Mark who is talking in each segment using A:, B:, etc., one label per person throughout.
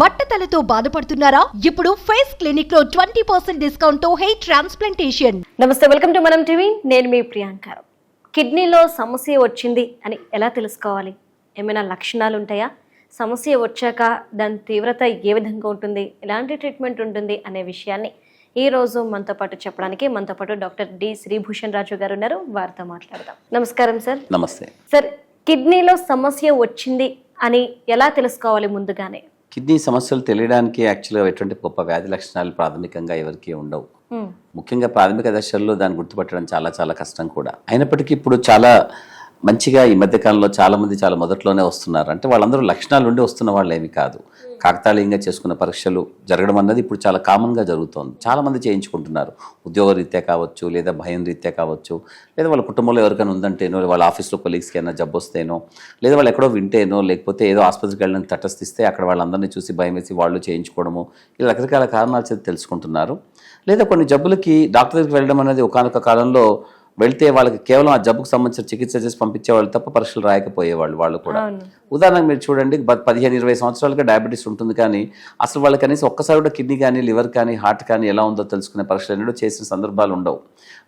A: బట్టతలతో బాధపడుతున్నారా? ఇప్పుడు ఫేస్ క్లినిక్లో ట్వంటీ పర్సెంట్ డిస్కౌంట్తో హెయిర్ ట్రాన్స్ప్లాంటేషన్.
B: నమస్తే వెల్కమ్ టు మనం టీవీ. నేను మీ ప్రియాంక. కిడ్నీలో సమస్య వచ్చింది అని ఎలా తెలుసుకోవాలి? ఏమైనా లక్షణాలు ఉంటాయా? సమస్య వచ్చాక దాని తీవ్రత ఏ విధంగా ఉంటుంది? ఎలాంటి ట్రీట్మెంట్ ఉంటుంది అనే విషయాన్ని ఈ రోజు మనతో పాటు చెప్పడానికి మనతో పాటు డాక్టర్ డి శ్రీభూషణ్ రాజు గారు ఉన్నారు. వారితో మాట్లాడదాం. నమస్కారం సార్.
C: నమస్తే.
B: సార్ కిడ్నీలో సమస్య వచ్చింది అని ఎలా తెలుసుకోవాలి ముందుగానే?
C: కిడ్నీ సమస్యలు తెలియడానికి యాక్చువల్గా ఎటువంటి గొప్ప వ్యాధి లక్షణాలు ప్రాథమికంగా ఎవరికి ఉండవు. ముఖ్యంగా ప్రాథమిక దశల్లో దాన్ని గుర్తుపట్టడం చాలా చాలా కష్టం కూడా అయినప్పటికీ ఇప్పుడు చాలా మంచిగా ఈ మధ్యకాలంలో చాలా మంది చాలా మొదట్లోనే వస్తున్నారు. అంటే వాళ్ళందరూ లక్షణాలు ఉండి వస్తున్న వాళ్ళు ఏమి కాదు కాకతాళీయంగా చేసుకున్న పరీక్షలు జరగడం అన్నది ఇప్పుడు చాలా కామన్గా జరుగుతోంది. చాలా మంది చేయించుకుంటున్నారు. ఉద్యోగ రీత్యా కావచ్చు లేదా భయం రీత్యా కావచ్చు లేదా వాళ్ళ కుటుంబంలో ఎవరికైనా ఉందంటేనో వాళ్ళ ఆఫీస్లో కొలీగ్స్కి అయినా జబ్బు వస్తేనో లేదా వాళ్ళు ఎక్కడో వింటేనో లేకపోతే ఏదో ఆసుపత్రికి వెళ్ళని తటస్థిస్తే అక్కడ వాళ్ళందరినీ చూసి భయం వేసి వాళ్ళు చేయించుకోవడము ఇలా రకరకాల కారణాలు చేత తెలుసుకుంటున్నారు. లేదా కొన్ని జబ్బులకి డాక్టర్ దగ్గరికి వెళ్ళడం అనేది ఒకనొక కాలంలో వెళ్తే వాళ్ళకి కేవలం ఆ జబ్బుకు సంబంధించిన చికిత్స చేసి పంపించేవాళ్ళు తప్ప పరీక్షలు రాయకపోయేవాళ్ళు వాళ్ళు కూడా. ఉదాహరణకు మీరు చూడండి పదిహేను ఇరవై సంవత్సరాలుగా డయాబెటీస్ ఉంటుంది కానీ అసలు వాళ్ళకి కనీసం ఒక్కసారి కూడా కిడ్నీ కానీ లివర్ కానీ హార్ట్ కానీ ఎలా ఉందో తెలుసుకునే పరీక్షలు ఎన్నడూ చేసిన సందర్భాలు ఉండవు.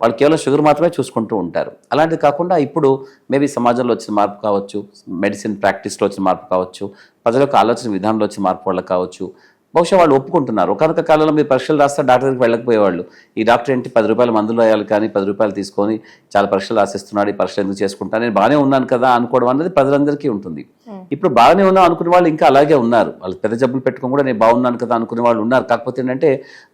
C: వాళ్ళు కేవలం షుగర్ మాత్రమే చూసుకుంటూ ఉంటారు. అలాంటిది కాకుండా ఇప్పుడు మేబీ సమాజంలో వచ్చిన మార్పు కావచ్చు మెడిసిన్ ప్రాక్టీస్లో వచ్చిన మార్పు కావచ్చు ప్రజలకు ఆలోచన విధానంలో వచ్చిన మార్పు వల్ల కావచ్చు బహుశా వాళ్ళు ఒప్పుకుంటున్నారు. ఒకనొక కాలంలో మీరు పరీక్షలు రాస్తే డాక్టర్కి వెళ్ళకపోయేవాళ్ళు. ఈ డాక్టర్ ఏంటి? పది రూపాయలు మందులు వేయాలి కానీ పది రూపాయలు తీసుకొని చాలా పరీక్షలు రాసిస్తున్నాడు ఈ పరీక్షలు ఎందుకు చేసుకుంటా నేను బాగానే ఉన్నాను కదా అనుకోవడం అనేది ప్రజలందరికీ ఉంటుంది. Hmm. ఇప్పుడు బాగానే ఉన్నాం అనుకునే వాళ్ళు ఇంకా అలాగే ఉన్నారు. వాళ్ళు పెద్ద జబ్బులు పెట్టుకొని కూడా నేను బాగున్నాను కదా అనుకునే వాళ్ళు ఉన్నారు. కాకపోతే ఏంటంటే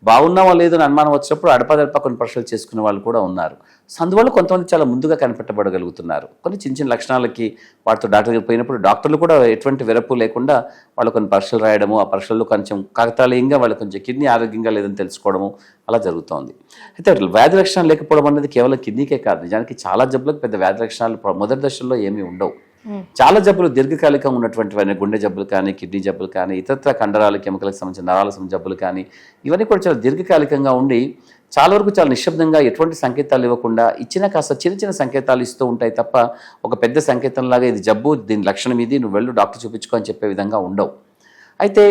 C: బాగున్నావా లేదో అని అనుమానం వచ్చినప్పుడు అడపదడప కొన్ని ప్రశ్నలు చేసుకునే వాళ్ళు కూడా ఉన్నారు. సో అందువల్ల కొంతమంది చాలా ముందుగా కనిపెట్టబడగలుగుతున్నారు. కొన్ని చిన్న చిన్న లక్షణాలకి వాటితో డాక్టర్ పోయినప్పుడు డాక్టర్లు కూడా ఎటువంటి విరపు లేకుండా వాళ్ళు కొన్ని పరీక్షలు రాయడము ఆ పరీక్షల్లో కొంచెం కాకతాళీయంగా వాళ్ళు కొంచెం కిడ్నీ ఆరోగ్యంగా లేదని తెలుసుకోవడము అలా జరుగుతోంది. అయితే వ్యాధి లక్షణాలు లేకపోవడం అనేది కేవలం కిడ్నీకే కాదు. నిజానికి చాలా జబ్బులకు పెద్ద వ్యాధి లక్షణాలు మొదటి దశల్లో ఏమీ ఉండవు. చాలా జబ్బులు దీర్ఘకాలికంగా ఉన్నటువంటివన్నీ గుండె జబ్బులు కానీ కిడ్నీ జబ్బులు కానీ ఇతరత్ర కండరాల కెమికల్కి సంబంధించిన నరాల సంబంధించిన జబ్బులు కానీ ఇవన్నీ కూడా చాలా దీర్ఘకాలికంగా ఉండి చాలా వరకు చాలా నిశ్శబ్దంగా ఎటువంటి సంకేతాలు ఇవ్వకుండా ఇచ్చిన కాస్త చిన్న చిన్న సంకేతాలు ఇస్తూ ఉంటాయి తప్ప ఒక పెద్ద సంకేతంలాగా ఇది జబ్బు దీని లక్షణం ఇది నువ్వు వెళ్ళు డాక్టర్ చూపించుకో అని చెప్పే విధంగా ఉండవు. అయితే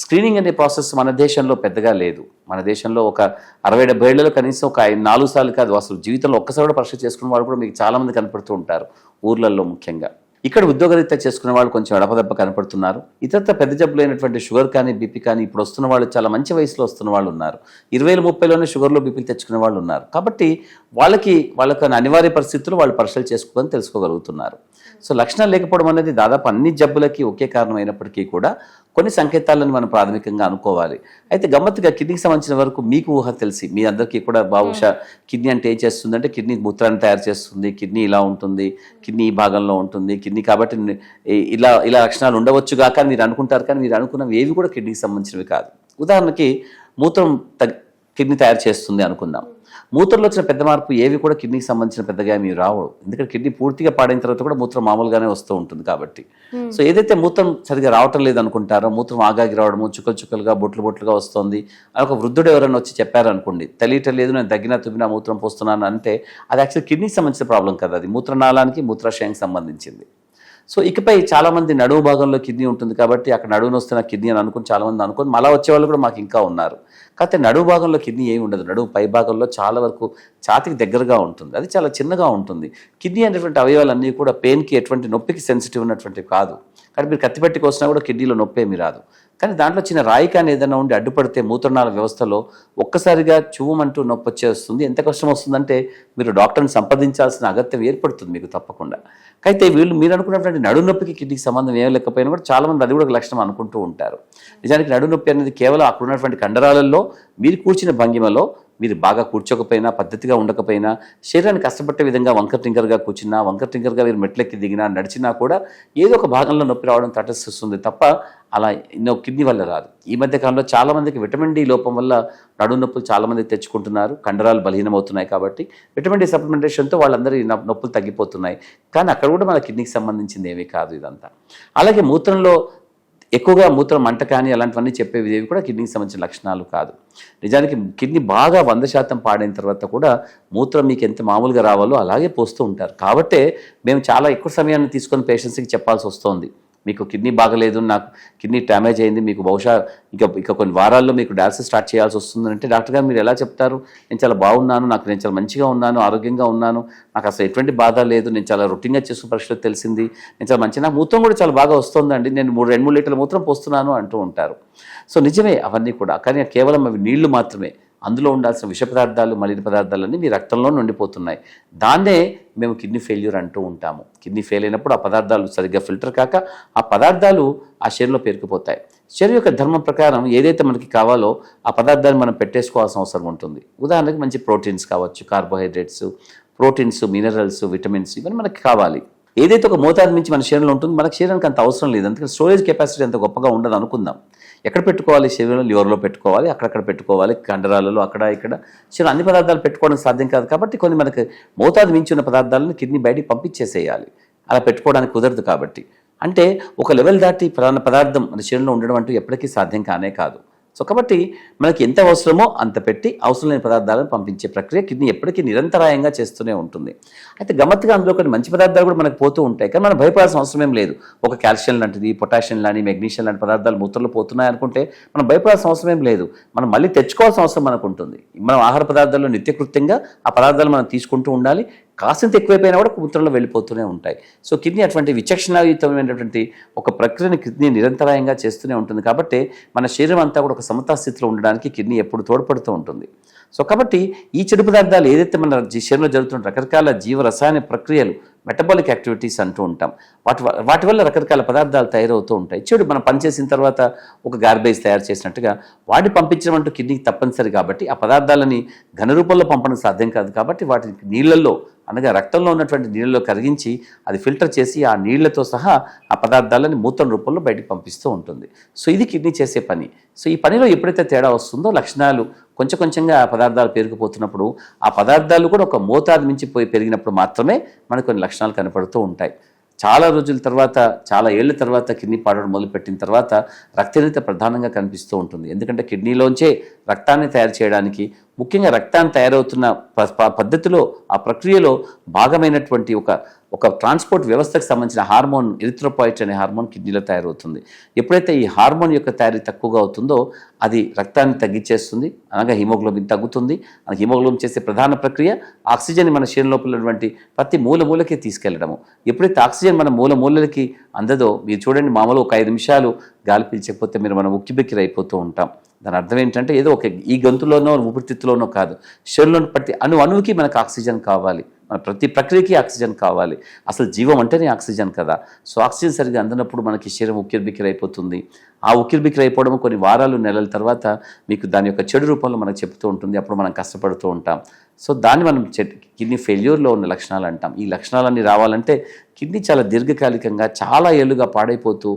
C: స్క్రీనింగ్ అనే ప్రాసెస్ మన దేశంలో పెద్దగా లేదు. మన దేశంలో ఒక అరవై డెబ్బై ఏళ్ళలో కనీసం ఒక నాలుగు సార్లు కాదు అసలు జీవితంలో ఒక్కసారి కూడా పరీక్ష చేసుకున్న వాళ్ళు కూడా మీకు చాలామంది కనపడుతూ ఉంటారు ఊర్లలో ముఖ్యంగా. ఇక్కడ ఉద్యోగరీత్యా చేసుకున్న వాళ్ళు కొంచెం ఎడపదెబ్బ కనపడుతున్నారు. ఇతరత్ర పెద్ద జబ్బులైనటువంటి షుగర్ కానీ బీపీ కానీ ఇప్పుడు వస్తున్న వాళ్ళు చాలా మంచి వయసులో వస్తున్న వాళ్ళు ఉన్నారు. ఇరవై ముప్పైలోనే షుగర్లో బీపీలు తెచ్చుకునే వాళ్ళు ఉన్నారు. కాబట్టి వాళ్ళకి వాళ్ళకి అనివార్య పరిస్థితుల్లో వాళ్ళు పరీక్షలు చేసుకోవాలని తెలుసుకోగలుగుతున్నారు. సో లక్షణాలు లేకపోవడం అనేది దాదాపు అన్ని జబ్బులకి ఒకే కారణం అయినప్పటికీ కూడా కొన్ని సంకేతాలను మనం ప్రాథమికంగా అనుకోవాలి. అయితే గమ్మత్తుగా కిడ్నీకి సంబంధించిన వరకు మీకు ఊహ తెలిసి మీ అందరికీ కూడా బహుశా కిడ్నీ అంటే ఏం చేస్తుంది అంటే కిడ్నీ మూత్రాన్ని తయారు చేస్తుంది కిడ్నీ ఇలా ఉంటుంది కిడ్నీ ఈ భాగంలో ఉంటుంది కిడ్నీ కాబట్టి ఇలా ఇలా లక్షణాలు ఉండవచ్చు కాక మీరు అనుకుంటారు కానీ మీరు అనుకున్నవి ఏవి కూడా కిడ్నీకి సంబంధించినవి కాదు. ఉదాహరణకి మూత్రం తగ్- కిడ్నీ తయారు చేస్తుంది అనుకుందాం. మూత్రంలో వచ్చిన పెద్ద మార్పు ఏవి కూడా కిడ్నీకి సంబంధించిన పెద్దగా మీరు రావు. ఎందుకంటే కిడ్నీ పూర్తిగా పాడైన తర్వాత కూడా మూత్రం మామూలుగానే వస్తూ ఉంటుంది కాబట్టి. సో ఏదైతే మూత్రం సరిగా రావటం లేదు అనుకుంటారో మూత్రం ఆగాగి రావడము చుక్కలు చుక్కలుగా బొట్లు బొట్లుగా వస్తుంది. అని ఒక వృద్ధుడు ఎవరైనా వచ్చి చెప్పారనుకోండి తెలియటం లేదు నేను తగ్గిన తుమ్మినా మూత్రం పోస్తున్నాను అంటే అది యాక్చువల్లీ కిడ్నీకి సంబంధించిన ప్రాబ్లం కదా అది. మూత్రనాళానికి మూత్రాశయానికి సంబంధించింది. సో ఇకపై చాలా మంది నడువు భాగంలో కిడ్నీ ఉంటుంది కాబట్టి అక్కడ నడువును వస్తున్న కిడ్నీ అని అనుకుని చాలా మంది అనుకుని మళ్ళా వచ్చే వాళ్ళు కూడా మాకు ఇంకా ఉన్నారు. కాకపోతే నడువు భాగంలో కిడ్నీ ఏమి ఉండదు. నడువు పై భాగంలో చాలా వరకు ఛాతికి దగ్గరగా ఉంటుంది. అది చాలా చిన్నగా ఉంటుంది. కిడ్నీ అనేటువంటి అవయవాలన్నీ కూడా పెయిన్కి ఎటువంటి నొప్పికి సెన్సిటివ్ ఉన్నటువంటివి కాదు. కానీ మీరు కత్తిపెట్టి కోసినా కూడా కిడ్నీలో నొప్పి ఏమి రాదు. కానీ దాంట్లో చిన్న రాయి కానీ ఏదైనా ఉండి అడ్డుపడితే మూత్రనాళ వ్యవస్థలో ఒక్కసారిగా చువ్వమంటూ నొప్పి వచ్చేస్తుంది. ఎంత కష్టం వస్తుందంటే మీరు డాక్టర్ని సంప్రదించాల్సిన అగత్యం ఏర్పడుతుంది మీకు తప్పకుండా. అయితే వీళ్ళు మీరు అనుకున్నటువంటి నడు నొప్పికి కిడ్నీకి సంబంధం ఏం లేకపోయినా కూడా చాలా మంది అది కూడా ఒక లక్షణం అనుకుంటూ ఉంటారు. నిజానికి నడునొప్పి అనేది కేవలం అక్కడ ఉన్నటువంటి కండరాలలో మీరు కూర్చిన భంగిమలో మీరు బాగా కూర్చోకపోయినా పద్ధతిగా ఉండకపోయినా శరీరాన్ని కష్టపట్టే విధంగా వంకర్ టింకర్గా కూర్చున్నా వంకర్ టింకర్గా మీరు మెట్లెక్కి దిగినా నడిచినా కూడా ఏదో ఒక భాగంలో నొప్పి రావడం తటస్థిస్తుంది తప్ప అలా ఎన్నో కిడ్నీ వల్ల రాదు. ఈ మధ్య కాలంలో చాలామందికి విటమిన్ డి లోపం వల్ల నడు నొప్పులు చాలామంది తెచ్చుకుంటున్నారు. కండరాలు బలహీనమవుతున్నాయి కాబట్టి విటమిన్ డి సప్లిమెంటేషన్తో వాళ్ళందరి నొప్పులు తగ్గిపోతున్నాయి. కానీ అక్కడ కూడా మన కిడ్నీకి సంబంధించింది ఏమీ కాదు ఇదంతా. అలాగే మూత్రంలో ఎక్కువగా మూత్రం మంట కానీ అలాంటివన్నీ చెప్పేవి ఏవి కూడా కిడ్నీకి సంబంధించిన లక్షణాలు కాదు. నిజానికి కిడ్నీ బాగా వంద శాతం పాడైన తర్వాత కూడా మూత్రం మీకు ఎంత మామూలుగా రావాలో అలాగే పోస్తూ ఉంటారు. కాబట్టే మేము చాలా ఎక్కువ సమయాన్ని తీసుకొని పేషెంట్స్కి చెప్పాల్సి వస్తుంది. మీకు కిడ్నీ బాగలేదు నాకు కిడ్నీ డ్యామేజ్ అయింది మీకు బహుశా ఇక ఇక కొన్ని వారాల్లో మీకు డయాలసిస్ స్టార్ట్ చేయాల్సి వస్తుందంటే డాక్టర్ గారు మీరు ఎలా చెప్తారు? నేను చాలా బాగున్నాను నాకు నేను చాలా మంచిగా ఉన్నాను ఆరోగ్యంగా ఉన్నాను నాకు అసలు ఎటువంటి బాధ లేదు నేను చాలా రొటీన్గా చేస్తున్న పరిస్థితి తెలిసింది నేను చాలా మంచి నాకు మూత్రం కూడా చాలా బాగా వస్తుందండి నేను మూడు రెండు మూడు లీటర్ల మూత్రం పోస్తున్నాను అంటూ ఉంటారు. సో నిజమే అవన్నీ కూడా కానీ కేవలం అవి నీళ్ళు మాత్రమే. అందులో ఉండాల్సిన విష పదార్థాలు మలిన పదార్థాలన్నీ మీ రక్తంలో ఉండిపోతున్నాయి దాన్నే మేము కిడ్నీ ఫెయిల్యూర్ అంటూ ఉంటాము. కిడ్నీ ఫెయిల్ అయినప్పుడు ఆ పదార్థాలు సరిగ్గా ఫిల్టర్ కాక ఆ పదార్థాలు ఆ శరీరంలో పేరుకుపోతాయి. శరీరం యొక్క ధర్మం ప్రకారం ఏదైతే మనకి కావాలో ఆ పదార్థాన్ని మనం పెట్టేసుకోవాల్సిన అవసరం ఉంటుంది. ఉదాహరణకి మంచి ప్రోటీన్స్ కావచ్చు కార్బోహైడ్రేట్స్ ప్రోటీన్స్ మినరల్స్ విటమిన్స్ ఇవన్నీ మనకి కావాలి. ఏదైతే ఒక మోతాదు మించి మన శరీరంలో ఉంటుందో మనకి శరీరానికి అంత అవసరం లేదు. అందుకని స్టోరేజ్ కెపాసిటీ అంత గొప్పగా ఉండదు అనుకుందాం. ఎక్కడ పెట్టుకోవాలి? శరీరంలో లివర్లో పెట్టుకోవాలి అక్కడక్కడ పెట్టుకోవాలి కండరాలలో అక్కడ ఇక్కడ. శరీరం అన్ని పదార్థాలు పెట్టుకోవడం సాధ్యం కాదు కాబట్టి కొన్ని మనకి మోతాదు మించి ఉన్న పదార్థాలను కిడ్నీ బయటికి పంపించేసేయాలి. అలా పెట్టుకోవడానికి కుదరదు కాబట్టి. అంటే ఒక లెవెల్ దాటి ప్రధాన పదార్థం మన శరీరంలో ఉండడం అంటూ ఎప్పటికీ సాధ్యం కానే కాదు. సో కాబట్టి మనకి ఎంత అవసరమో అంత పెట్టి అవసరం లేని పదార్థాలను పంపించే ప్రక్రియ కిడ్నీ ఎప్పటికీ నిరంతరాయంగా చేస్తూనే ఉంటుంది. అయితే గమ్మత్తుగా అందులో కొన్ని మంచి పదార్థాలు కూడా మనకు పోతూ ఉంటాయి. కానీ మనం భయపడాల్సిన అవసరం ఏం లేదు. ఒక కాల్షియం లాంటిది పొటాషియం లాంటి మెగ్నీషియం లాంటి పదార్థాలు మూత్రంలో పోతున్నాయి అనుకుంటే మనం భయపడాల్సిన అవసరం ఏం లేదు. మనం మళ్ళీ తెచ్చుకోవాల్సిన అవసరం మనకు ఉంటుంది. మనం ఆహార పదార్థాల్లో నిత్యకృత్యంగా ఆ పదార్థాలు మనం తీసుకుంటూ ఉండాలి. కాసింత ఎక్కువైపోయినా కూడా మూత్రంలో వెళ్ళిపోతూనే ఉంటాయి. సో కిడ్నీ అటువంటి విచక్షణాయుతమైనటువంటి ఒక ప్రక్రియను కిడ్నీ నిరంతరాయంగా చేస్తూనే ఉంటుంది. కాబట్టి మన శరీరం అంతా కూడా ఒక సమతా స్థితిలో ఉండడానికి కిడ్నీ ఎప్పుడు తోడ్పడుతూ ఉంటుంది. సో కాబట్టి ఈ చెడు పదార్థాలు ఏదైతే మన శరీరంలో జరుగుతున్న రకరకాల జీవ రసాయన ప్రక్రియలు మెటబాలిక్ యాక్టివిటీస్ అంటూ ఉంటాం. వాటి వాటి వల్ల రకరకాల పదార్థాలు తయారవుతూ ఉంటాయి. చెడు మనం పనిచేసిన తర్వాత ఒక గార్బేజ్ తయారు చేసినట్టుగా వాటిని పంపించడం అంటూ కిడ్నీకి తప్పనిసరి కాబట్టి ఆ పదార్థాలని ఘన రూపంలో పంపడం సాధ్యం కాదు కాబట్టి వాటిని నీళ్ళల్లో అనగా రక్తంలో ఉన్నటువంటి నీళ్ళలో కరిగించి అది ఫిల్టర్ చేసి ఆ నీళ్ళతో సహా ఆ పదార్థాలని మూత్రం రూపంలో బయటికి పంపిస్తూ ఉంటుంది. సో ఇది కిడ్నీ చేసే పని. సో ఈ పనిలో ఎప్పుడైతే తేడా వస్తుందో లక్షణాలు కొంచెం కొంచెంగా ఆ పదార్థాలు పేరుకుపోతున్నప్పుడు ఆ పదార్థాలు కూడా ఒక మోతాదు మించి పోయి పెరిగినప్పుడు మాత్రమే మనకు కొన్ని లక్షణాలు కనపడుతూ ఉంటాయి. చాలా రోజుల తర్వాత చాలా ఏళ్ళ తర్వాత కిడ్నీ పాడడం మొదలుపెట్టిన తర్వాత రక్తహీనత ప్రధానంగా కనిపిస్తూ ఉంటుంది. ఎందుకంటే కిడ్నీలోంచే రక్తాన్ని తయారు చేయడానికి ముఖ్యంగా రక్తాన్ని తయారవుతున్న ప- పద్ధతిలో ఆ ప్రక్రియలో భాగమైనటువంటి ఒక ఒక ట్రాన్స్పోర్ట్ వ్యవస్థకు సంబంధించిన హార్మోన్ ఎరిథ్రోపాయిట్ అనే హార్మోన్ కిడ్నీలో తయారవుతుంది. ఎప్పుడైతే ఈ హార్మోన్ యొక్క తయారీ తక్కువగా అవుతుందో అది రక్తాన్ని తగ్గించేస్తుంది అనగా హిమోగ్లోబిన్ తగ్గుతుంది. హిమోగ్లోబిన్ చేసే ప్రధాన ప్రక్రియ ఆక్సిజన్ మన శరీరం లోపల ఉన్నటువంటి ప్రతి మూల మూలకి తీసుకెళ్ళడము. ఎప్పుడైతే ఆక్సిజన్ మన మూల మూలలకి అందదో మీరు చూడండి మామూలు ఒక ఐదు నిమిషాలు గాలి పీల్చకపోతే మీరు మనం ఉక్కిబిక్కిరి అయిపోతూ ఉంటాం. దాని అర్థం ఏంటంటే ఏదో ఒక ఈ గొంతులోనో ఊపిరితిత్తులోనో కాదు. శరీరంలోని ప్రతి అణు అణువుకి మనకు ఆక్సిజన్ కావాలి. మన ప్రతి ప్రక్రియకి ఆక్సిజన్ కావాలి. అసలు జీవం అంటేనే ఆక్సిజన్ కదా. సో ఆక్సిజన్ సరిగా అందనప్పుడు మనకి శరీరం ఉక్కిరిబిక్కిరి అయిపోతుంది. ఆ ఉక్కిరిబిక్కిరి అయిపోవడం కొన్ని వారాలు నెలల తర్వాత మీకు దాని యొక్క చెడు రూపంలో మనకు చెప్తూ ఉంటుంది. అప్పుడు మనం కష్టపడుతూ ఉంటాం. సో దాన్ని మనం చె- కిడ్నీ ఫెయిల్యూర్లో ఉన్న లక్షణాలు అంటాం. ఈ లక్షణాలన్నీ రావాలంటే కిడ్నీ చాలా దీర్ఘకాలికంగా చాలా ఏళ్ళుగా పాడైపోతూ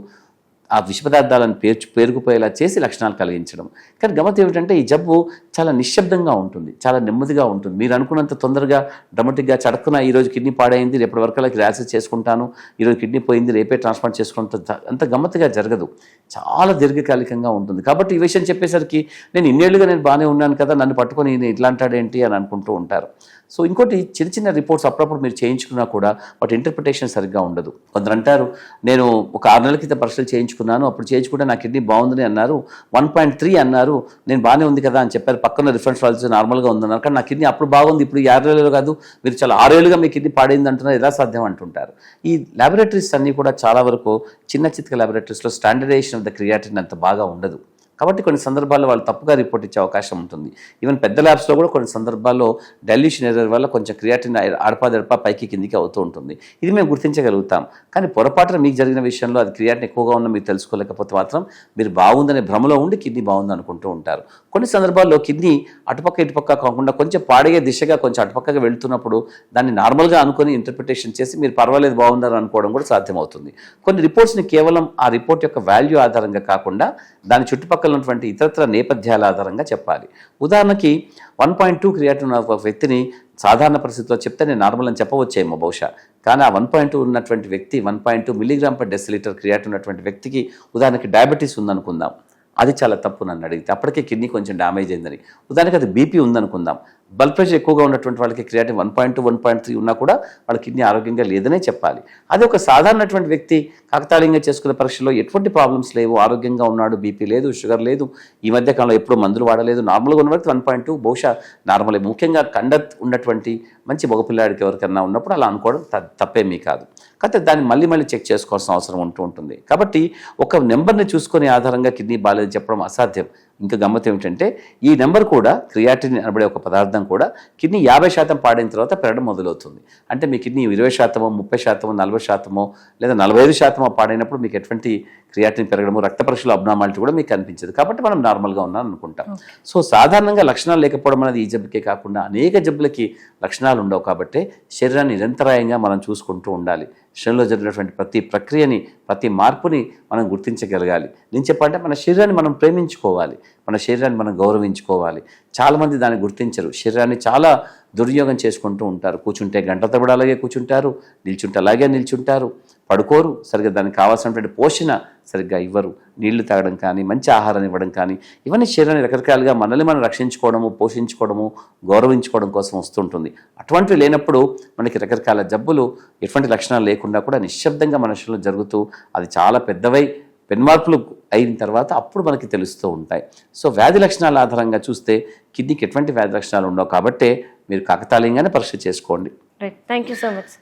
C: ఆ విష పదార్థాలను పేర్చు పేరుకుపోయేలా చేసి లక్షణాలు కలిగించడం. కానీ గమత ఏమిటంటే ఈ జబ్బు చాలా నిశ్శబ్దంగా ఉంటుంది చాలా నెమ్మదిగా ఉంటుంది. మీరు అనుకున్నంత తొందరగా డ్రమటిక్గా చడక్కున ఈరోజు కిడ్నీ పాడైంది రేపటి వరకు ర్యాసెస్ చేసుకుంటాను ఈరోజు కిడ్నీ పోయింది రేపే ట్రాన్స్ప్లాంట్ చేసుకుంటా అంత గమ్మత్తుగా జరగదు. చాలా దీర్ఘకాలికంగా ఉంటుంది. కాబట్టి ఈ విషయం చెప్పేసరికి నేను ఇన్నేళ్ళుగా నేను బాగానే ఉన్నాను కదా నన్ను పట్టుకొని నేను ఇట్లా అంటాడేంటి అని అనుకుంటూ ఉంటారు. సో ఇంకోటి చిన్న చిన్న రిపోర్ట్స్ అప్పుడప్పుడు మీరు చేయించుకున్నా కూడా వాటి ఇంటర్ప్రిటేషన్ సరిగ్గా ఉండదు. కొందరు అంటారు నేను ఒక ఆరు నెలల క్రితం పరీక్షలు చేయించుకున్నాను అప్పుడు చేయించుకుంటే నా కిడ్నీ బాగుందని అన్నారు. వన్ పాయింట్ త్రీ అన్నారు. నేను బాగానే ఉంది కదా అని చెప్పారు. పక్కన రిఫరెన్స్ వాల్యూస్ నార్మల్గా ఉందన్నారు. కానీ నా కిడ్నీ అప్పుడు బాగుంది. ఇప్పుడు ఆరేళ్ళు కాదు. మీరు చాలా ఆరేళ్ళుగా మీ కిడ్నీ పాడైంది అంటున్నారు. ఎలా సాధ్యం అంటుంటారు? ఈ ల్యాబొరేటరీస్ అన్నీ కూడా చాలా వరకు చిన్న చిత్క ల్యాబొరేటరీస్లో స్టాండర్డైజేషన్ ఆఫ్ ద క్రియాటిన్ అంత బాగా ఉండదు. కాబట్టి కొన్ని సందర్భాల్లో వాళ్ళు తప్పుగా రిపోర్ట్ ఇచ్చే అవకాశం ఉంటుంది. ఈవెన్ పెద్ద ల్యాబ్స్లో కూడా కొన్ని సందర్భాల్లో డైల్యూషన్ ఎర్రర్ వల్ల కొంచెం క్రియాటిన్ అడపా పైకి కిందికి అవుతూ ఉంటుంది. ఇది మేము గుర్తించగలుగుతాం. కానీ పొరపాటున మీకు జరిగిన విషయంలో అది క్రియాటిన్ ఎక్కువగా ఉన్న మీరు తెలుసుకోలేకపోతే మాత్రం మీరు బాగుందనే భ్రమలో ఉండి కిడ్నీ బాగుంది అనుకుంటూ ఉంటారు. కొన్ని సందర్భాల్లో కిడ్నీ అటుపక్క ఇటుపక్క కాకుండా కొంచెం పాడయ్యే దిశగా కొంచెం అటుపక్కగా వెళ్తున్నప్పుడు దాన్ని నార్మల్గా అనుకొని ఇంటర్ప్రిటేషన్ చేసి మీరు పర్వాలేదు బాగుందని అనుకోవడం కూడా సాధ్యమవుతుంది. కొన్ని రిపోర్ట్స్ని కేవలం ఆ రిపోర్ట్ యొక్క వాల్యూ ఆధారంగా కాకుండా దాని చుట్టుపక్కల ఉన్నటువంటి ఇతరత్ర నేపథ్యాల ఆధారంగా చెప్పాలి. ఉదాహరణకి వన్ పాయింట్ టూ క్రియాటిన్ ఉన్న ఒక వ్యక్తిని సాధారణ పరిస్థితిలో చెప్తే నేను నార్మల్ అని చెప్పవచ్చేమో బహుశా. కానీ ఆ వన్ పాయింట్ టూ ఉన్నటువంటి వ్యక్తి one point two milligram per decilitre creatinine ఉన్నటువంటి వ్యక్తికి ఉదాహరణకి డయాబెటీస్ ఉందనుకుందాం. అది చాలా తప్పు నన్ను అడిగితే. అప్పటికే కిడ్నీ కొంచెం డ్యామేజ్ అయిందని. ఉదాహరణకి అది బీపీ ఉందనుకుందాం. బ్లడ్ ప్రెషర్ ఎక్కువగా ఉన్నటువంటి వాళ్ళకి creatinine one point two one point three ఉన్నా కూడా వాళ్ళ కిడ్నీ ఆరోగ్యంగా లేదనే చెప్పాలి. అది ఒక సాధారణటువంటి వ్యక్తి కాకతాళీయంగా చేసుకునే పరీక్షలో ఎటువంటి ప్రాబ్లమ్స్ లేవు ఆరోగ్యంగా ఉన్నాడు బీపీ లేదు షుగర్ లేదు ఈ మధ్య కాలంలో ఎప్పుడు మందులు వాడలేదు నార్మల్గా ఉన్న వ్యక్తి వన్ పాయింట్ టూ బహుశా నార్మల్ ముఖ్యంగా కండత్ ఉన్నటువంటి మంచి మగపిల్లాడికి ఎవరికన్నా ఉన్నప్పుడు అలా అనుకోవడం త- తప్పేమీ కాదు. కాకపోతే దాన్ని మళ్ళీ మళ్ళీ చెక్ చేసుకోవాల్సిన అవసరం ఉంటూ ఉంటుంది. కాబట్టి ఒక నెంబర్ని చూసుకొని ఆధారంగా కిడ్నీ బాగాలేదు చెప్పడం అసాధ్యం. ఇంకా గమ్మత్ ఏమిటంటే ఈ నెంబర్ కూడా క్రియాటిన్ అనబడే ఒక పదార్థం కూడా కిడ్నీ యాభై శాతం పాడిన తర్వాత పెరగడం మొదలవుతుంది. అంటే మీ కిడ్నీ ఇరవై శాతమో ముప్పై శాతమో నలభై శాతమో లేదా నలభై ఐదు శాతమో పాడైనప్పుడు మీకు ఎటువంటి క్రియాటిన్ పెరగడము రక్త పరీక్షలో అబ్నామాలిటీ కూడా మీకు కనిపించదు. కాబట్టి మనం నార్మల్గా ఉన్నాం అనుకుంటాం. సో సాధారణంగా లక్షణాలు లేకపోవడం అనేది ఈ జబ్బుకే కాకుండా అనేక జబ్బులకి లక్షణాలు ఉండవు కాబట్టి శరీరాన్ని నిరంతరాయంగా మనం చూసుకుంటూ ఉండాలి. శరీరంలో జరిగినటువంటి ప్రతి ప్రక్రియని ప్రతి మార్పుని మనం గుర్తించగలగాలి. నేను చెప్పాలంటే మన శరీరాన్ని మనం ప్రేమించుకోవాలి. మన శరీరాన్ని మనం గౌరవించుకోవాలి. చాలామంది దాన్ని గుర్తించరు. శరీరాన్ని చాలా దుర్యోగం చేసుకుంటూ ఉంటారు. కూర్చుంటే గంట తప్పుడు అలాగే కూర్చుంటారు. నిల్చుంటే అలాగే నిల్చుంటారు. పడుకోరు. సరిగ్గా దానికి కావాల్సినటువంటి పోషణ సరిగ్గా ఇవ్వరు. నీళ్ళు తాగడం కానీ మంచి ఆహారం ఇవ్వడం కానీ ఇవన్నీ శరీరాన్ని రకరకాలుగా మనల్ని మనం రక్షించుకోవడము పోషించుకోవడము గౌరవించుకోవడం కోసం వస్తుంటుంది. అటువంటివి లేనప్పుడు మనకి రకరకాల జబ్బులు ఎటువంటి లక్షణాలు లేకుండా కూడా నిశ్శబ్దంగా మనుషులు జరుగుతూ అది చాలా పెద్దవై పెన్మార్పులు అయిన తర్వాత అప్పుడు మనకి తెలుస్తూ ఉంటాయి. సో వ్యాధి లక్షణాల ఆధారంగా చూస్తే కిడ్నీకి ఎటువంటి వ్యాధి లక్షణాలు ఉండవు కాబట్టే మీరు కాకతాళీయంగానే పరీక్ష చేసుకోండి.
B: Right thank you so much